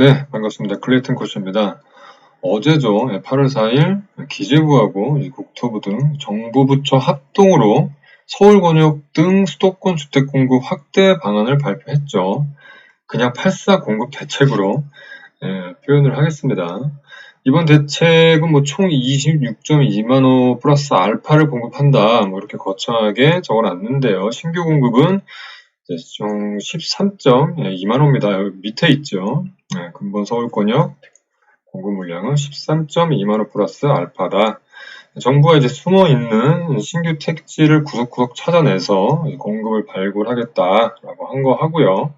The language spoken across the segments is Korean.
네, 반갑습니다. 클레이튼 코치입니다. 어제죠. 8월 4일 기재부하고 국토부 등 정부 부처 합동으로 서울 권역 등 수도권 주택 공급 확대 방안을 발표했죠. 그냥 84 공급 대책으로 예, 표현을 하겠습니다. 이번 대책은 뭐 총 26.2만 호 플러스 알파를 공급한다. 뭐 이렇게 거창하게 적어놨는데요. 신규 공급은 총 13.2만 호입니다. 여기 밑에 있죠. 네, 근본 서울권역 공급 물량은 13.2만 호 플러스 알파다. 정부가 이제 숨어 있는 신규 택지를 구석구석 찾아내서 공급을 발굴하겠다라고 한 거 하고요.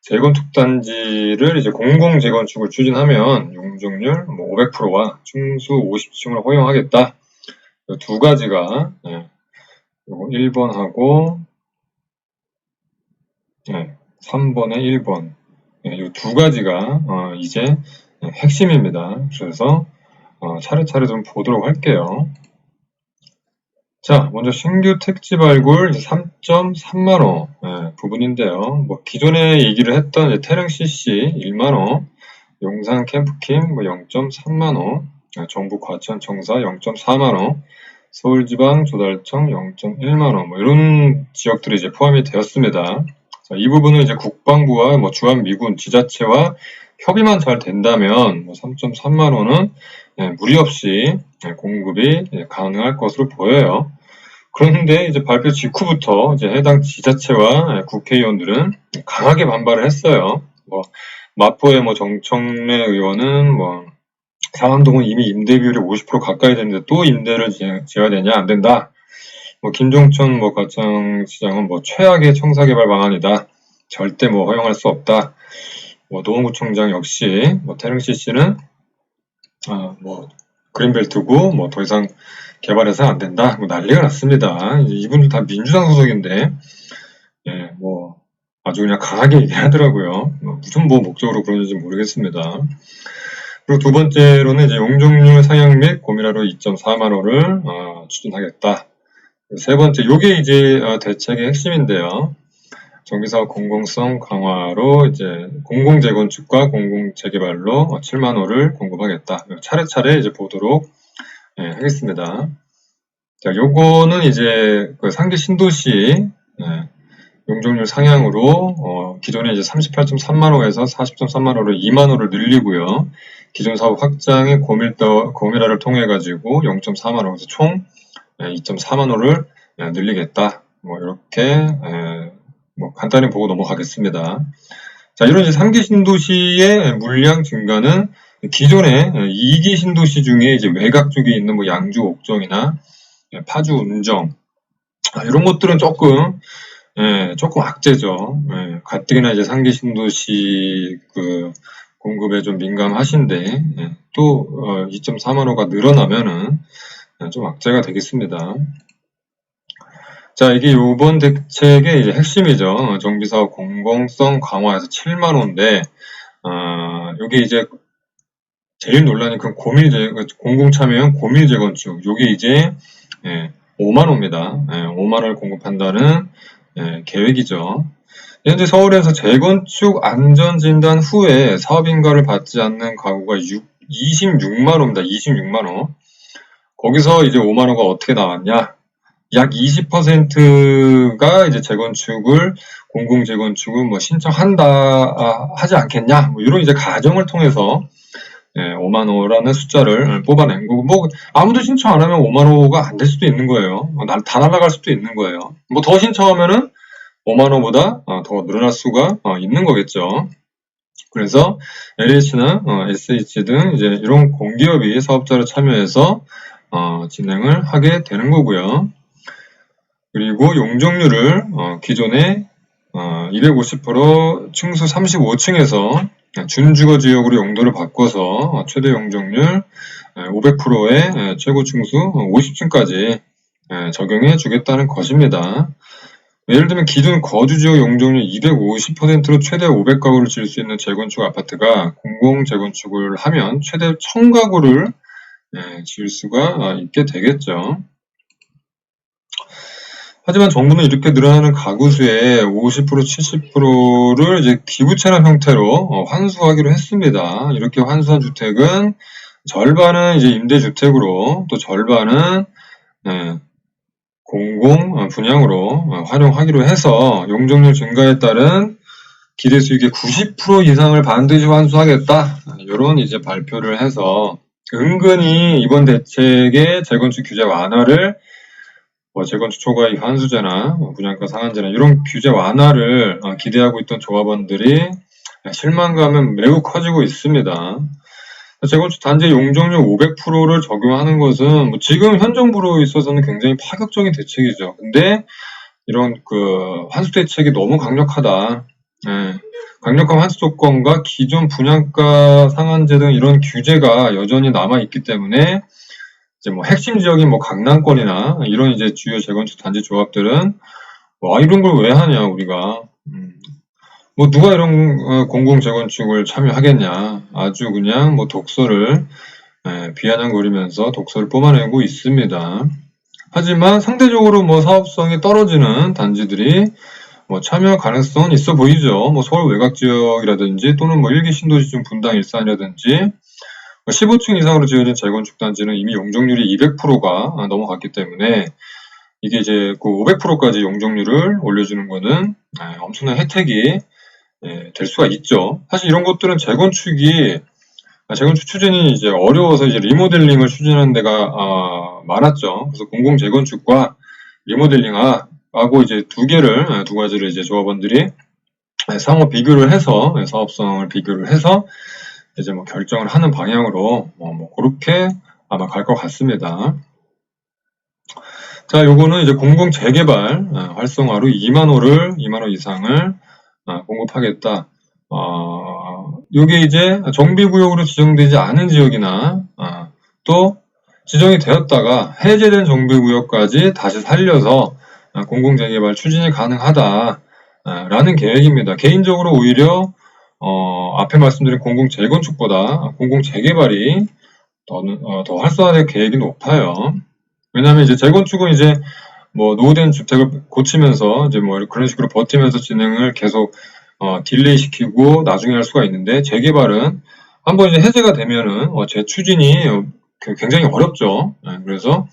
재건축 단지를 이제 공공 재건축을 추진하면 용적률 뭐 500%와 충수 50층을 허용하겠다. 두 가지가 예, 요거 1번하고 예, 3번에 1번 예, 이 두 가지가 어, 이제 핵심입니다. 그래서 어, 차례차례 좀 보도록 할게요. 자, 먼저 신규 택지 발굴 3.3만원 예, 부분인데요. 뭐 기존에 얘기를 했던 태릉 CC 1만원, 용산 캠프킴 뭐 0.3만원, 예, 정부 과천 청사 0.4만원, 서울지방 조달청 0.1만원 뭐 이런 지역들이 이제 포함이 되었습니다. 자, 이 부분은 이제 국방부와 뭐 주한미군 지자체와 협의만 잘 된다면 뭐 3.3만 원은 예, 무리 없이 예, 공급이 예, 가능할 것으로 보여요. 그런데 이제 발표 직후부터 이제 해당 지자체와 예, 국회의원들은 강하게 반발을 했어요. 뭐 마포의 뭐 정청래 의원은 뭐 상암동은 이미 임대 비율이 50% 가까이 되는데 또 임대를 지어야 되냐 안 된다. 뭐 김종천 뭐 과천시장은 뭐 최악의 청사개발 방안이다. 절대 뭐 허용할 수 없다. 뭐 노원구청장 역시 뭐 태릉 CC는 아, 뭐 그린벨트고 뭐 더 이상 개발해서 안 된다. 뭐 난리가 났습니다. 이분들 다 민주당 소속인데 예, 뭐 아주 그냥 강하게 얘기하더라고요. 뭐 무슨 뭐 목적으로 그러는지 모르겠습니다. 그리고 두 번째로는 이제 용적률 상향 및 고밀하로 2.4만 호를 어, 추진하겠다. 세 번째, 요게 이제 어, 대책의 핵심인데요. 정비사업 공공성 강화로 이제 공공 재건축과 공공 재개발로 7만 호를 공급하겠다. 차례차례 이제 보도록 예, 하겠습니다. 자, 요거는 이제 그 상계 신도시 예, 용적률 상향으로 어, 기존에 이제 38.3만 호에서 40.3만 호를 2만 호를 늘리고요. 기존 사업 확장의 고밀도 고밀화를 통해 가지고 0.4만 호에서 총 2.4만 호를 늘리겠다. 뭐 이렇게 뭐 간단히 보고 넘어가겠습니다. 자, 이런 이제 3기 신도시의 물량 증가는 기존의 2기 신도시 중에 이제 외곽 쪽에 있는 뭐 양주 옥정이나 파주 운정 아, 이런 것들은 조금 예, 조금 악재죠. 예, 가뜩이나 이제 3기 신도시 그 공급에 좀 민감하신데 예, 또 어, 2.4만 호가 늘어나면은 좀 악재가 되겠습니다. 자, 이게 요번 대책의 이제 핵심이죠. 정비사업 공공성 강화에서 7만 원인데, 아, 요게 이제 제일 논란이 그 고밀 재 공공참여형 고밀 재건축. 요게 이제 예, 5만 원입니다. 예, 5만 원을 공급한다는 예, 계획이죠. 현재 서울에서 재건축 안전진단 후에 사업인가를 받지 않는 가구가 6, 26만 원입니다. 26만 원. 거기서 이제 5만 원가 어떻게 나왔냐? 약 20%가 이제 재건축을 공공 재건축을 뭐 신청한다 아, 하지 않겠냐 뭐 이런 이제 가정을 통해서 예, 5만 호라는 숫자를 뽑아낸 거고 뭐 아무도 신청 안 하면 5만 호가 안 될 수도 있는 거예요. 뭐다 날아갈 수도 있는 거예요. 뭐 더 신청하면은 5만 호보다 어, 더 늘어날 수가 어, 있는 거겠죠. 그래서 LH나 어, SH 등 이제 이런 공기업이 사업자로 참여해서 진행을 하게 되는 거고요. 그리고 용적률을 어, 기존의 어, 250% 충수 35층에서 준주거 지역으로 용도를 바꿔서 최대 용적률 500%의 최고 충수 50층까지 적용해 주겠다는 것입니다. 예를 들면 기존 거주지역 용적률 250%로 최대 500가구를 지을 수 있는 재건축 아파트가 공공 재건축을 하면 최대 1000가구를 지을 수가 있게 되겠죠. 하지만 정부는 이렇게 늘어나는 가구 수의 50% 70%를 이제 기부채납 형태로 어, 환수하기로 했습니다. 이렇게 환수한 주택은 절반은 이제 임대주택으로 또 절반은 예, 공공 어, 분양으로 어, 활용하기로 해서 용적률 증가에 따른 기대 수익의 90% 이상을 반드시 환수하겠다. 이런 이제 발표를 해서 은근히 이번 대책의 재건축 규제 완화를 뭐 재건축 초과이익 환수제나 뭐 분양가 상한제나 이런 규제 완화를 어, 기대하고 있던 조합원들이 실망감은 매우 커지고 있습니다. 재건축 단지 용적률 500%를 적용하는 것은 뭐 지금 현 정부로 있어서는 굉장히 파격적인 대책이죠. 근데 이런 그 환수 대책이 너무 강력하다. 예, 강력한 환수 조건과 기존 분양가 상한제 등 이런 규제가 여전히 남아 있기 때문에 이제 뭐 핵심 지역인 뭐 강남권이나 이런 이제 주요 재건축 단지 조합들은 와 이런 걸 왜 하냐 우리가. 음, 뭐 누가 이런 어, 공공 재건축을 참여하겠냐. 아주 그냥 뭐 독서를 예, 비아냥거리면서 독서를 뿜어내고 있습니다. 하지만 상대적으로 뭐 사업성이 떨어지는 단지들이 뭐 참여 가능성은 있어 보이죠. 뭐 서울 외곽 지역이라든지 또는 뭐 일기 신도시 중 분당 일산이라든지 15층 이상으로 지어진 재건축 단지는 이미 용적률이 200%가 넘어갔기 때문에 이게 이제 그 500%까지 용적률을 올려주는 거는 아, 엄청난 혜택이 예, 될 수가 있죠. 사실 이런 것들은 재건축이 아, 재건축 추진이 이제 어려워서 이제 리모델링을 추진하는 데가 아, 많았죠. 그래서 공공 재건축과 리모델링 하고 이제 두 개를 아, 두 가지를 이제 조합원들이 상호 비교를 해서 사업성을 비교를 해서 이제 뭐 결정을 하는 방향으로 뭐, 뭐 그렇게 아마 갈 것 같습니다. 자, 요거는 이제 공공 재개발 활성화로 2만 호를 2만 호 이상을 아, 공급하겠다. 어, 요게 이제 정비구역으로 지정되지 않은 지역이나 아, 또 지정이 되었다가 해제된 정비구역까지 다시 살려서 아, 공공재개발 추진이 가능하다. 라는 계획입니다. 개인적으로 오히려 어, 앞에 말씀드린 공공재건축보다 공공재개발이 더, 어, 더 활성화될 계획이 높아요. 왜냐하면 이제 재건축은 이제 뭐 노후된 주택을 고치면서 이제 뭐 그런 식으로 버티면서 진행을 계속 어, 딜레이 시키고 나중에 할 수가 있는데 재개발은 한번 이제 해제가 되면은 어, 재추진이 굉장히 어렵죠. 네, 그래서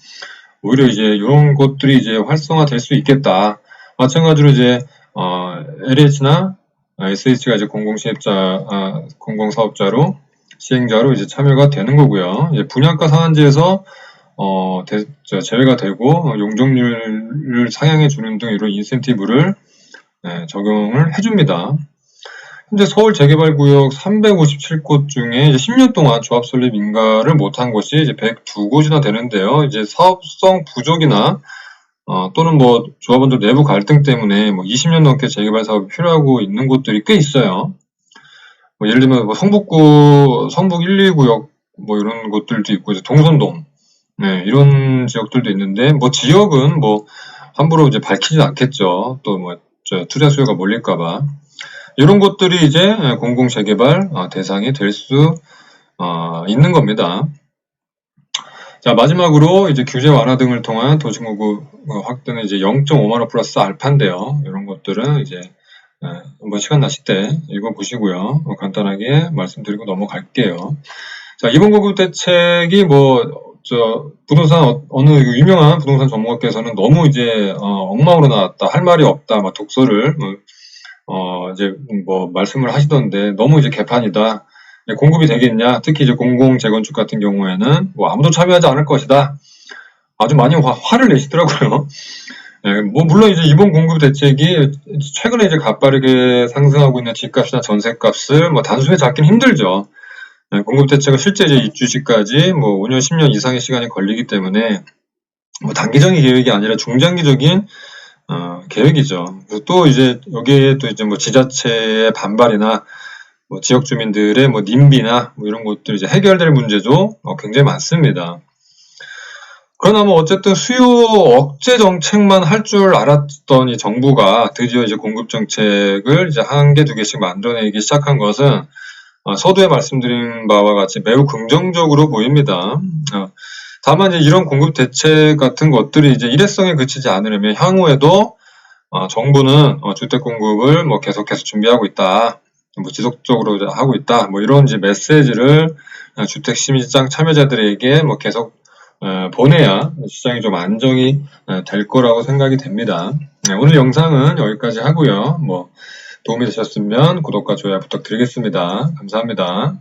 오히려 이제 이런 것들이 이제 활성화될 수 있겠다. 마찬가지로 이제 어, LH나 SH가 이제 공공시행자, 아, 공공사업자로 시행자로 이제 참여가 되는 거고요. 이제 분양가 상한제에서 어, 대, 제외가 되고 용적률을 상향해 주는 등 이런 인센티브를 네, 적용을 해줍니다. 현재 서울 재개발구역 357곳 중에 10년 동안 조합 설립 인가를 못한 곳이 이제 102곳이나 되는데요. 이제 사업성 부족이나 어, 또는 뭐 조합원들 내부 갈등 때문에 뭐 20년 넘게 재개발 사업이 필요하고 있는 곳들이 꽤 있어요. 뭐 예를 들면 뭐 성북구 성북 1, 2구역 뭐 이런 곳들도 있고 이제 동선동 네, 이런 지역들도 있는데, 뭐 지역은 뭐 함부로 이제 밝히지 않겠죠. 또 뭐 투자 수요가 몰릴까봐. 이런 것들이 이제 공공 재개발 어, 대상이 될수 어, 있는 겁니다. 자, 마지막으로 이제 규제 완화 등을 통한 도시공급 확대는 이제 0.5만 원 플러스 알파인데요. 이런 것들은 이제 한번 시간 나실 때 읽어보시고요. 간단하게 말씀드리고 넘어갈게요. 자, 이번 공급 대책이 뭐, 저 부동산 어, 어느 유명한 부동산 전문가께서는 너무 이제 어, 엉망으로 나왔다 할 말이 없다 막 독서를 뭐, 어 이제 뭐 말씀을 하시던데 너무 이제 개판이다 네, 공급이 되겠냐 특히 이제 공공 재건축 같은 경우에는 뭐 아무도 참여하지 않을 것이다 아주 많이 화, 를 내시더라고요. 네, 뭐 물론 이제 이번 공급 대책이 최근에 이제 가파르게 상승하고 있는 집값이나 전세값을 뭐 단순히 잡기는 힘들죠. 네, 공급 대책은 실제 이제 입주시까지 뭐 5년, 10년 이상의 시간이 걸리기 때문에 뭐 단기적인 계획이 아니라 중장기적인 어, 계획이죠. 또 이제 여기에 또 이제 뭐 지자체의 반발이나 뭐 지역 주민들의 뭐 님비나 뭐 이런 것들 이제 해결될 문제도 어, 굉장히 많습니다. 그러나 뭐 어쨌든 수요 억제 정책만 할 줄 알았던 이 정부가 드디어 이제 공급 정책을 이제 한 개, 두 개씩 만들어내기 시작한 것은 어, 서두에 말씀드린 바와 같이 매우 긍정적으로 보입니다. 어, 다만 이제 이런 공급 대책 같은 것들이 이제 일회성에 그치지 않으려면 향후에도 어, 정부는 어, 주택 공급을 뭐 계속해서 준비하고 있다. 뭐 지속적으로 하고 있다. 뭐 이런 이제 메시지를 어, 주택 시장 참여자들에게 뭐 계속 어, 보내야 시장이 좀 안정이 어, 될 거라고 생각이 됩니다. 네, 오늘 영상은 여기까지 하고요. 뭐 도움이 되셨으면 구독과 좋아요 부탁드리겠습니다. 감사합니다.